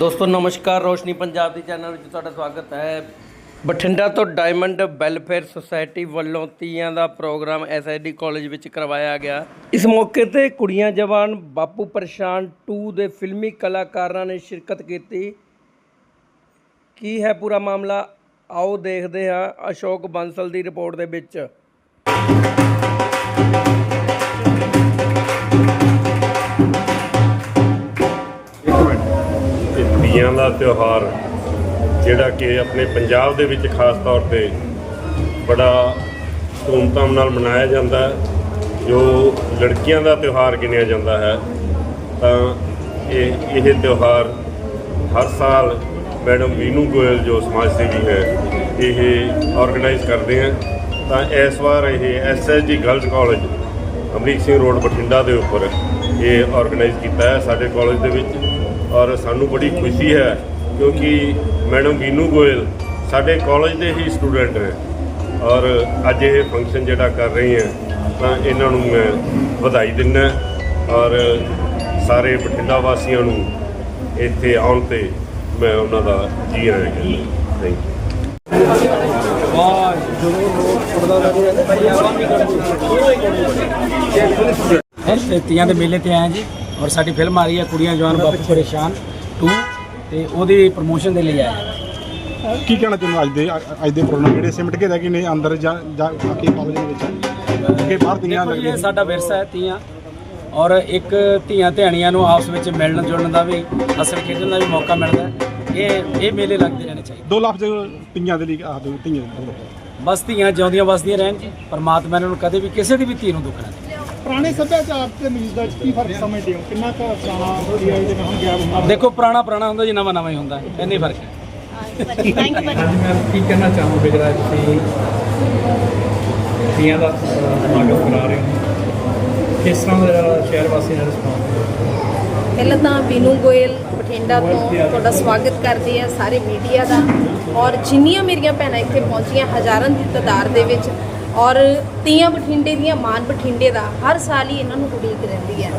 ਦੋਸਤੋ, ਨਮਸਕਾਰ। ਰੋਸ਼ਨੀ ਪੰਜਾਬ ਦੀ ਚੈਨਲ ਵਿੱਚ ਤੁਹਾਡਾ ਸਵਾਗਤ ਹੈ। ਬਠਿੰਡਾ ਤੋਂ ਡਾਇਮੰਡ ਵੈਲਫੇਅਰ ਸੁਸਾਇਟੀ ਵੱਲੋਂ ਤੀਆਂ ਦਾ ਪ੍ਰੋਗਰਾਮ ਐਸਆਈਡੀ ਕਾਲਜ ਵਿੱਚ ਕਰਵਾਇਆ ਗਿਆ। ਇਸ ਮੌਕੇ ਤੇ ਕੁੜੀਆਂ ਜਵਾਨ ਬਾਪੂ ਪਰੇਸ਼ਾਨ 2 ਦੇ ਫਿਲਮੀ ਕਲਾਕਾਰਾਂ ਨੇ ਸ਼ਿਰਕਤ ਕੀਤੀ। ਕੀ ਹੈ ਪੂਰਾ ਮਾਮਲਾ? ਆਓ ਦੇਖਦੇ ਹਾਂ ਅਸ਼ੋਕ ਬੰਸਲ ਦੀ ਰਿਪੋਰਟ ਦੇ ਵਿੱਚ। ਇਹ ਦਾ ਤਿਉਹਾਰ, ਜਿਹੜਾ ਕਿ ਆਪਣੇ ਪੰਜਾਬ ਦੇ ਵਿੱਚ ਖਾਸ ਤੌਰ ਤੇ ਬੜਾ ਧੂਮਧਾਮ ਨਾਲ ਮਨਾਇਆ ਜਾਂਦਾ ਹੈ, ਜੋ ਲੜਕੀਆਂ ਦਾ ਤਿਉਹਾਰ ਗਿਣਿਆ ਜਾਂਦਾ ਹੈ, ਤਾਂ ਇਹ ਇਹ ਤਿਉਹਾਰ ਹਰ ਸਾਲ ਮੈਡਮ ਵੀਨੂ ਗੋਇਲ, ਜੋ ਸਮਾਜ ਸੇਵੀ ਹੈ, ਇਹ ਆਰਗੇਨਾਈਜ਼ ਕਰਦੇ ਹਨ ਤਾਂ ਇਸ ਵਾਰ ਇਹ SSG girls college Amrik Singh road Bathinda ਦੇ ਉੱਪਰ ਇਹ ਆਰਗੇਨਾਈਜ਼ ਕੀਤਾ ਹੈ ਸਾਡੇ ਕਾਲਜ ਦੇ ਵਿੱਚ। ਔਰ ਸਾਨੂੰ ਬੜੀ ਖੁਸ਼ੀ ਹੈ ਕਿਉਂਕਿ ਮੈਡਮ ਵੀਨੂ ਗੋਇਲ ਸਾਡੇ ਕਾਲਜ ਦੇ ਹੀ ਸਟੂਡੈਂਟ ਹੈ ਔਰ ਅੱਜ ਇਹ ਫੰਕਸ਼ਨ ਜਿਹੜਾ ਕਰ ਰਹੀ ਹੈ, ਤਾਂ ਇਹਨਾਂ ਨੂੰ ਮੈਂ ਵਧਾਈ ਦਿੰਦਾ ਔਰ ਸਾਰੇ ਬਠਿੰਡਾ ਵਾਸੀਆਂ ਨੂੰ ਇੱਥੇ ਆਉਣ ਤੇ ਮੈਂ ਉਹਨਾਂ ਦਾ ਜੀ ਆਇਆਂ ਕਹਿੰਦਾ ਥੈਂਕ ਯੂ ਤੇ ਤੀਆਂ ਦੇ ਮੇਲੇ ਤੇ ਆਏ ਜੀ। ਔਰ ਸਾਡੀ ਫਿਲਮ ਆ ਰਹੀ ਹੈ ਕੁੜੀਆਂ ਜਵਾਨ ਬਾਪੂ ਪਰੇਸ਼ਾਨ 2 ਤੇ ਉਹਦੀ ਪ੍ਰੋਮੋਸ਼ਨ ਦੇ ਲਈ ਹਾਂ ਕੀ ਕਹਿਣਾ ਚਾਹੁੰਦੇ ਅੱਜ ਦੇ ਅੱਜ ਦੇ ਪ੍ਰੋਗਰਾਮ ਜਿਹੜੇ ਸਿਮਟ ਕੇ ਰਹਿ ਗਏ ਨੇ ਅੰਦਰ ਜਾਂ ਜਾਂ ਬਾਕੀ ਕਾਲਜ ਦੇ ਵਿੱਚ? ਕਿ ਬਾਹਰ ਦੀਆਂ ਦੇਖੋ ਜੀ, ਲੱਗੀਆਂ ਇਹ ਸਾਡਾ ਵਿਰਸਾ ਹੈ ਤੀਆਂ ਔਰ ਇੱਕ ਧੀਆਂ ਧਿਆਣੀਆਂ ਨੂੰ ਆਪਸ ਵਿੱਚ ਮਿਲਣ ਜੁਲਣ ਦਾ ਵੀ ਅਸਲ ਖੇਡਣ ਦਾ ਵੀ ਮੌਕਾ ਮਿਲਦਾ ਹੈ। ਇਹ ਇਹ ਮੇਲੇ ਲੱਗਦੇ ਰਹਿਣੇ ਚਾਹੀਦੇ। ਦੋ ਲਫ਼ਜ਼ ਤੀਆਂ ਦੇ ਲਈ ਆਖ ਦਿਓ ਤੀਆਂ ਦੇ। ਬਸ ਧੀਆਂ ਜਿਉਂਦੀਆਂ ਵਸਦੀਆਂ ਰਹਿਣ ਜੀ। ਪਰਮਾਤਮਾ ਇਹਨਾਂ ਨੂੰ ਕਦੇ ਵੀ ਕਿਸੇ ਦੀ ਵੀ ਧੀ ਨੂੰ ਦੁੱਖ ਨਾ ਦੇ ਪੁਰਾਣੇ ਸੱਭਿਆਚਾਰ ਤੇ ਮੌਜੂਦਾ ਚ ਕੀ ਫ਼ਰਕ ਸਮਝਦੇ ਹੋ? ਕਿੰਨਾ ਕੁ ਪੁਰਾਣਾ ਹੋਈ ਹੈ ਜਿਹਨਾਂ ਹੁਣ ਗਿਆ ਹੁੰਦਾ ਦੇਖੋ ਪੁਰਾਣਾ ਪੁਰਾਣਾ ਹੁੰਦਾ ਜੀ ਨਵਾਂ ਨਵਾਂ ਹੀ ਹੁੰਦਾ। ਇੰਨੀ ਫ਼ਰਕ ਹੈ। ਅੱਜ ਮੈਂ ਕੀ ਕਹਿਣਾ ਚਾਹੂੰਗਾ ਜਿਹੜਾ ਤੁਸੀਂ ਤੀਆਂ ਦਾ ਅਹ, ਸਮਾਗਮ ਕਰਾ ਰਹੇ ਹੋ ਕਿਸ ਤਰ੍ਹਾਂ ਦਾ ਜਿਹੜਾ ਸ਼ਹਿਰ ਵਾਸੀਆਂ ਦਾ ਰਿਸਪੌਂਸ ਪਹਿਲਾਂ ਤਾਂ ਬੀਨੂ ਗੋਇਲ ਬਠਿੰਡਾ ਤੋਂ ਤੁਹਾਡਾ ਸਵਾਗਤ ਕਰਦੀ ਹੈ ਸਾਰੇ ਮੀਡੀਆ ਦਾ। ਔਰ ਜਿੰਨੀਆਂ ਮੇਰੀਆਂ ਭੈਣਾਂ ਇੱਥੇ ਪਹੁੰਚੀਆਂ ਹਜ਼ਾਰਾਂ ਦੀ ਤਾਦਾਦ ਦੇ ਵਿੱਚ ਔਰ ਤੀਆਂ ਬਠਿੰਡੇ ਦੀਆਂ ਮਾਨ ਬਠਿੰਡੇ ਦਾ ਹਰ ਸਾਲ ਹੀ ਇਹਨਾਂ ਨੂੰ ਉਡੀਕ ਰਹਿੰਦੀ ਹੈ।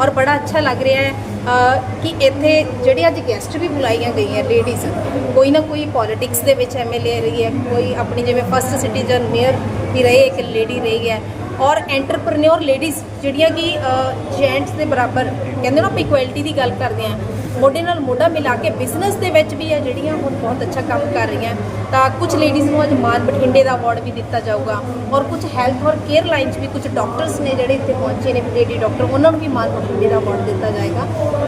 ਔਰ ਬੜਾ ਅੱਛਾ ਲੱਗ ਰਿਹਾ ਹੈ ਕਿ ਇੱਥੇ ਜਿਹੜੇ ਅੱਜ ਗੈਸਟ ਵੀ ਬੁਲਾਈਆਂ ਗਈਆਂ ਲੇਡੀਜ਼ ਕੋਈ ਨਾ ਕੋਈ ਪੋਲਿਟਿਕਸ ਦੇ ਵਿੱਚ ਐਮਐਲਏ ਰਹੀ ਹੈ, ਕੋਈ ਆਪਣੀ ਜਿਵੇਂ ਫਸਟ ਸਿਟੀਜ਼ਨ ਮੇਅਰ ਵੀ ਰਹੇ, ਇੱਕ ਲੇਡੀ ਰਹੀ ਹੈ। ਔਰ ਐਂਟਰਪ੍ਰੈਨਿਓਰ ਲੇਡੀਜ਼ ਜਿਹੜੀਆਂ ਕਿ ਜੈਂਟਸ ਦੇ ਬਰਾਬਰ, ਕਹਿੰਦੇ ਨਾ ਆਪਾਂ ਇਕੁਐਲਿਟੀ ਦੀ ਗੱਲ ਕਰਦੇ ਆ ਮੋਢੇ ਨਾਲ ਮੋਢਾ ਮਿਲਾ ਕੇ ਬਿਜ਼ਨਸ ਦੇ ਵਿੱਚ ਵੀ ਆ ਜਿਹੜੀਆਂ ਹੁਣ ਬਹੁਤ ਅੱਛਾ ਕੰਮ ਕਰ ਰਹੀਆਂ, ਤਾਂ ਕੁਝ ਲੇਡੀਜ਼ ਨੂੰ ਅੱਜ ਮਾਨ ਬਠਿੰਡੇ ਦਾ ਅਵਾਰਡ ਵੀ ਦਿੱਤਾ ਜਾਊਗਾ ਔਰ ਕੁਝ ਹੈਲਥ ਔਰ ਕੇਅਰ ਲਾਈਨ 'ਚ ਵੀ ਕੁਝ ਡਾਕਟਰਸ ਨੇ ਜਿਹੜੇ ਇੱਥੇ ਪਹੁੰਚੇ ਨੇ ਲੇਡੀ ਡਾਕਟਰ ਉਹਨਾਂ ਨੂੰ ਵੀ ਮਾਨ ਬਠਿੰਡੇ ਦਾ ਅਵਾਰਡ ਦਿੱਤਾ ਜਾਏਗਾ।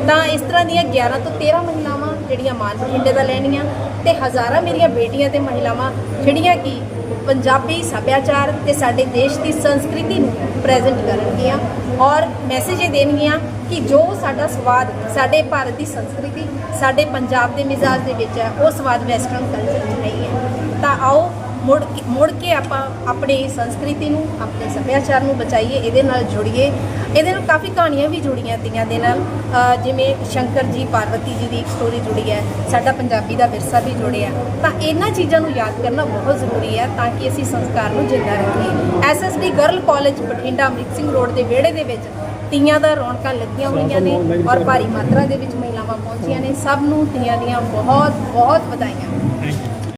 ਤਾਂ ਇਸ ਤਰ੍ਹਾਂ ਦੀਆਂ 11 ਤੋਂ 13 ਮਹਿਲਾਵਾਂ ਜਿਹੜੀਆਂ ਮਾਨ ਬਠਿੰਡੇ ਦਾ ਲੈਣੀਆਂ ਤੇ ਹਜ਼ਾਰਾਂ ਮੇਰੀਆਂ ਬੇਟੀਆਂ ਤੇ ਮਹਿਲਾਵਾਂ ਜਿਹੜੀਆਂ ਕਿ ਪੰਜਾਬੀ ਸੱਭਿਆਚਾਰ ਤੇ ਸਾਡੇ ਦੇਸ਼ ਦੀ ਸੰਸਕ੍ਰਿਤੀ ਨੂੰ ਪ੍ਰੈਜ਼ੈਂਟ ਕਰਨਗੀਆਂ ਔਰ ਮੈਸੇਜ ਇਹ ਦੇਣਗੀਆਂ ਕਿ ਜੋ ਸਾਡਾ ਸਵਾਦ ਸਾਡੇ ਭਾਰਤ ਦੀ ਸੰਸਕ੍ਰਿਤੀ, ਸਾਡੇ ਪੰਜਾਬ ਦੇ ਮਿਜ਼ਾਜ ਦੇ ਵਿੱਚ ਹੈ, ਉਹ ਸਵਾਦ ਵੈਸਟਰਨ ਕਲਚਰ 'ਚ ਨਹੀਂ ਹੈ। ਤਾਂ ਆਓ ਮੁੜ ਮੁੜ ਕੇ ਆਪਾਂ ਆਪਣੀ ਸੰਸਕ੍ਰਿਤੀ ਨੂੰ, ਆਪਣੇ ਸੱਭਿਆਚਾਰ ਨੂੰ ਬਚਾਈਏ, ਇਹਦੇ ਨਾਲ ਜੁੜੀਏ। ਇਹਦੇ ਨਾਲ ਕਾਫੀ ਕਹਾਣੀਆਂ ਵੀ ਜੁੜੀਆਂ ਤੀਆਂ ਦੇ ਨਾਲ। ਜਿਵੇਂ ਸ਼ੰਕਰ ਜੀ, ਪਾਰਵਤੀ ਜੀ ਦੀ ਇੱਕ ਸਟੋਰੀ ਜੁੜੀ ਹੈ। ਸਾਡਾ ਪੰਜਾਬੀ ਦਾ ਵਿਰਸਾ ਵੀ ਜੁੜਿਆ ਤਾਂ ਇਹਨਾਂ ਚੀਜ਼ਾਂ ਨੂੰ ਯਾਦ ਕਰਨਾ ਬਹੁਤ ਜ਼ਰੂਰੀ ਹੈ ਤਾਂ ਕਿ ਅਸੀਂ ਸੰਸਕਾਰ ਨੂੰ ਜਿੰਦਾ ਰੱਖੀਏ। SSD girl college, Bathinda Amrit Singh road ਦੇ ਵਿਹੜੇ ਦੇ ਵਿੱਚ ਤੀਆਂ ਦਾ ਰੌਣਕਾਂ ਲੱਗੀਆਂ ਹੋਈਆਂ ਨੇ ਔਰ ਭਾਰੀ ਮਾਤਰਾ ਦੇ ਵਿੱਚ ਮਹਿਲਾਵਾਂ ਪਹੁੰਚੀਆਂ ਨੇ। ਸਭ ਨੂੰ ਤੀਆਂ ਦੀਆਂ ਬਹੁਤ ਬਹੁਤ ਵਧਾਈਆਂ।